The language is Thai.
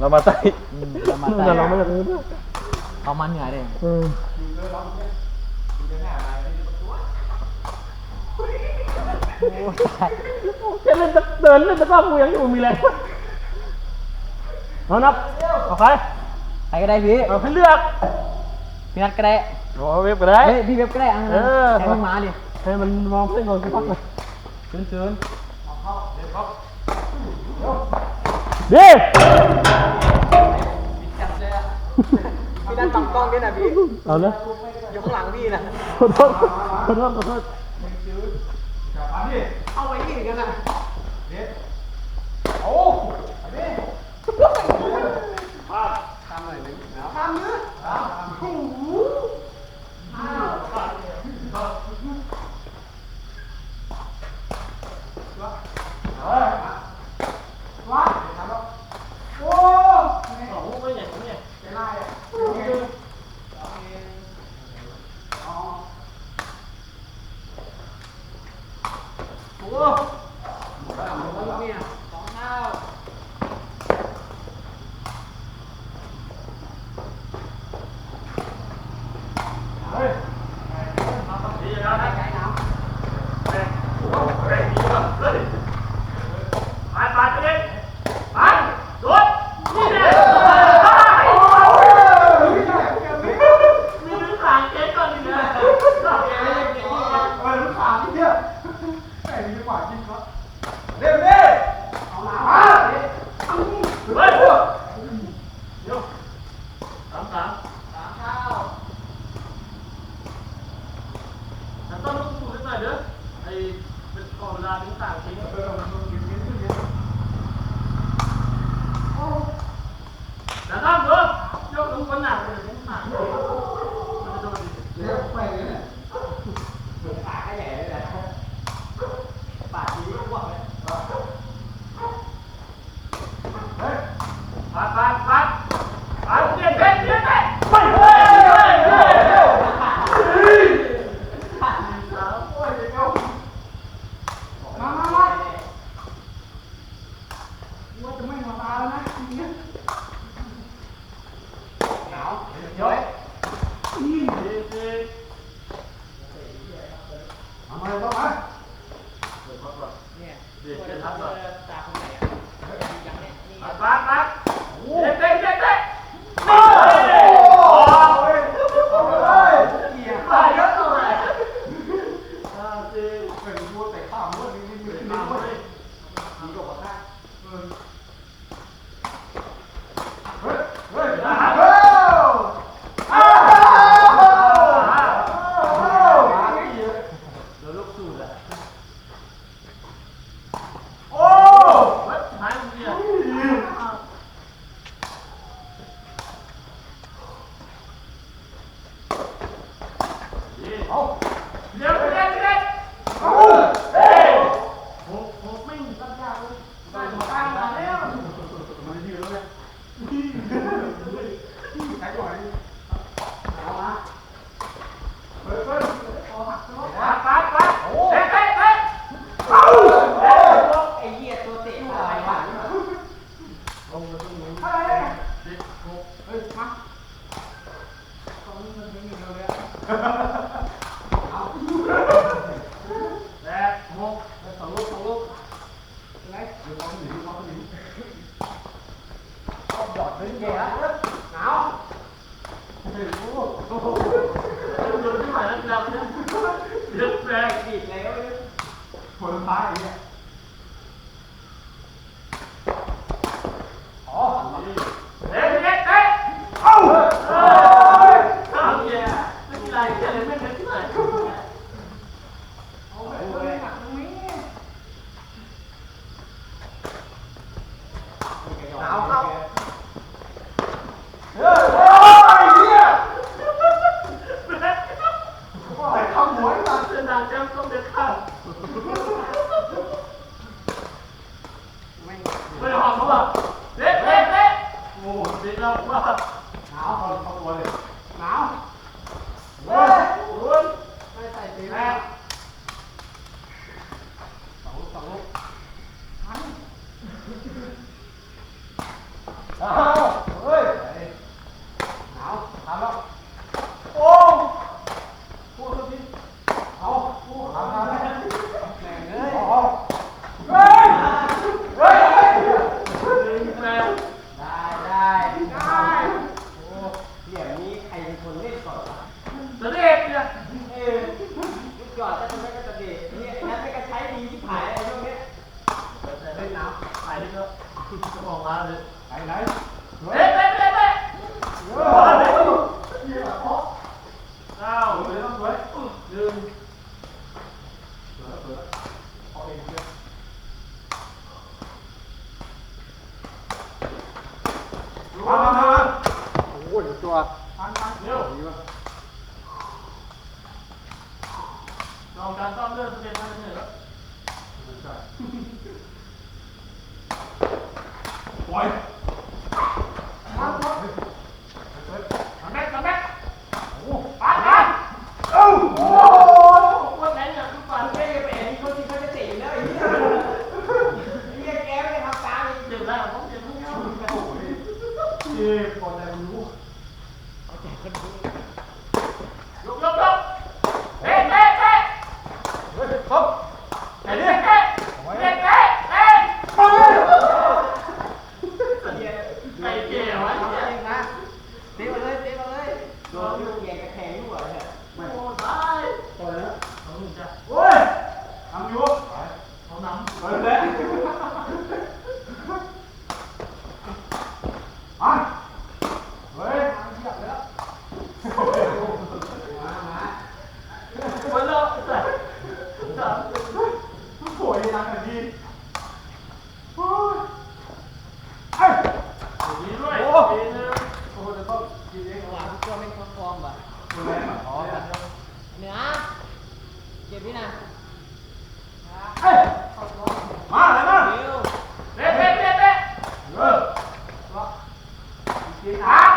เรามาใส่อืมเรามาใส่แต่เราไม่อยากรู้ด้วยเอามันเหนื่อยเลยเออโอ้ตายแค่เล่นตะเดินเล่นตะกร้อกูยังอยู่มีแรงเอานับเอาใครใครก็ได้พี่เอาให้เลือกพี่นัทก็ได้เอาเว็บก็ได้ เฮ้ยพี่เว็บก็ได้เอาเออให้มึงมาดิ ให้มันมองเส้นก่อนสักพักเลยเชิญเชิญดีพี่นั งกล้องด้วยนะพี่เอาเลยอยู่ข้างหลังพี่นะขอโทษขอโทษขอโทษเอาไว้ที่กันนะ ต้อง ลุกสูดหน่อยเด้อไอ้เป็นขอเวลาถึงต่างทิ้งแต่ถ้าเด้อยกลงคนหนักเลยถึงต่างมันจะโดนดิ ปัดปัดปัดปัดเจ็บเจ็บเจ็บไปเฮ้ยเฮ้ยเฮ้ยเฮ้ยปัดปัดเจ็บเจ็บเจ็บเจ็บโอ้ยตายเยอะเลยอ่าเจ็บเป็นวัวแต่ข้ามวัวนี่นี่นี่นี่นี่นี่ก็บอกได้เฮ้ยเฮ้ยเฮ้ยอ้าวแล้วลูกสูดอะโอ้เฮ้ยหายเดียว เดี๋ยวเดี๋ยวเดี๋ยวเอาเฮ้ยโหโหไม่มีปัญญาเลยได้มาตั้งมาแล้วมันยืนแล้วเนี่ยใครก่อนเอามาเฮ้ยเฮ้ยปัดปัดปัดเฮ้ยเฮ้ยเฮ้ยเอาเฮ้ยไอ้เหี้ยตัวเตะอะไรวะ ลงมาตรงนี้เฮ้ยเจ็ดหกเฮ้ยมาแปดหกสองลูกสองลูก ไงเดี๋ยวเขาหนีเขาหนีหยอดเลยแย่ละหนางเฮ้ย แล้วก็จะเนี่นี่ยเนี้ยแต่เล่นี่นี่ไหนไหนเฮ้ เอาการซ่อมเรื่องสเตตัสเลยแล้วไม่ใช่ปล่ย น้องนึงอยากจะแทงลูกเหรอ กินอา